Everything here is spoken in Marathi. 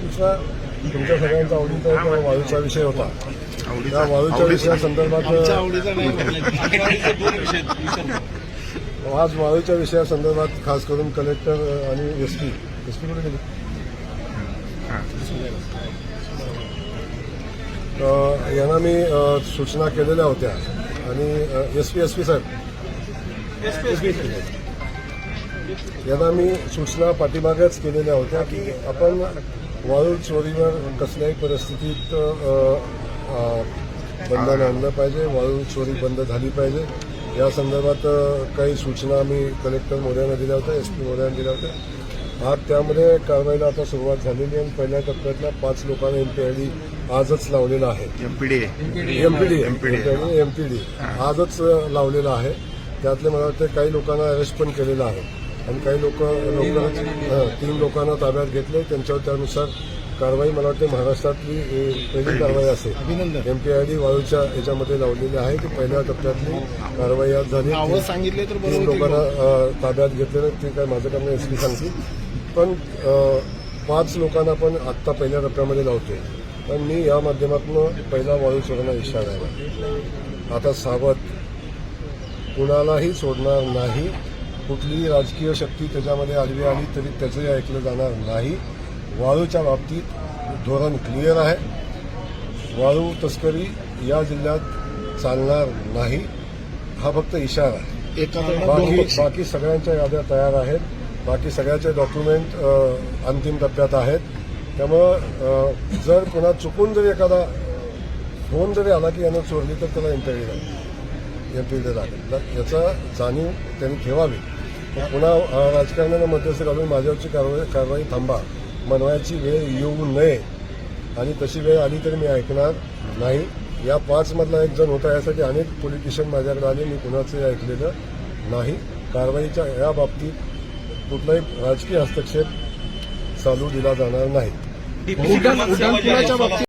दुसरा तुमच्या सगळ्यांचा आवडीचा एक वाळूचा विषय होता. त्या वाळूच्या विषयासंदर्भात आज वाळूच्या विषयासंदर्भात खास करून कलेक्टर आणि एस पी. एस पी कुठे गेले? यांना मी सूचना केलेल्या होत्या. आणि एस पी एस पी साहेब. S P. यांना मी सूचना पाठीमागेच केलेल्या होत्या की आपण वाळू चोरीवर कसल्याही परिस्थितीत बंधन आणलं पाहिजे वाळू चोरी बंद झाली पाहिजे. या संदर्भात काही सूचना मी कलेक्टर मोर्यांना दिल्या होत्या एस पी मोर्यांना दिल्या होत्या. आज त्यामध्ये कारवाईला आता सुरुवात झालेली आहे. आणि पहिल्या टप्प्यातल्या पाच लोकांना एमपीआयडी आजच लावलेला आहे. एमपीडी एमपीडी एमपीडी आजच लावलेला आहे. त्यातले मला वाटतं काही लोकांना अरेस्ट पण केलेलं आहे. आणि काही लोक लवकरच तीन लोकांना ताब्यात घेतले. त्यांच्यावर त्यानुसार कारवाई मला वाटते महाराष्ट्रातली पहिली कारवाई असेल अभिनंदन. एमपीआयडी वाळूच्या याच्यामध्ये लावलेली आहे. ती पहिल्या टप्प्यातली कारवाई आज झाली. सांगितले तर तीन. लोकांना ताब्यात घेतलेलं ते काय माझं काम एस पी सांगतील. पण पाच लोकांना पण आत्ता पहिल्या टप्प्यामध्ये लावतोय. पण मी या माध्यमातून पहिला वाळू सोडण्याचा इशारा आहे आता सावध. कुणालाही सोडणार नाही. कुठलीही राजकीय शक्ती त्याच्यामध्ये आडवी आली तरी त्याचंही ऐकलं जाणार नाही. वाळूच्या बाबतीत धोरण क्लिअर आहे. वाळू तस्करी या जिल्ह्यात चालणार नाही. हा फक्त इशारा आहे. बाकी. बाकी सगळ्यांच्या याद्या तयार आहेत. बाकी सगळ्याचे डॉक्युमेंट अंतिम टप्प्यात आहेत. त्यामुळं जर पुन्हा चुकून जरी एखादा फोन जरी आला की यानं चोरली तर त्याला एमपीडी लागेल एमपीडी लागेल. तर याचा जाणीव त्यांनी ठेवावी. पुन्हा राजकारण्यानं मध्यस्थी घालून माझ्यावरची कारवाई कारवाई थांबा. बनवायची वेळ येऊ नये. आणि तशी वेळ आली तरी मी ऐकणार नाही. या पाचमधला एक जण होता यासाठी अनेक पोलिटिशियन माझ्याकडे आले. मी कुणाचंही ऐकलेलं नाही. कारवाईच्या या बाबतीत कुठलाही राजकीय हस्तक्षेप चालू दिला जाणार नाही. बाबतीत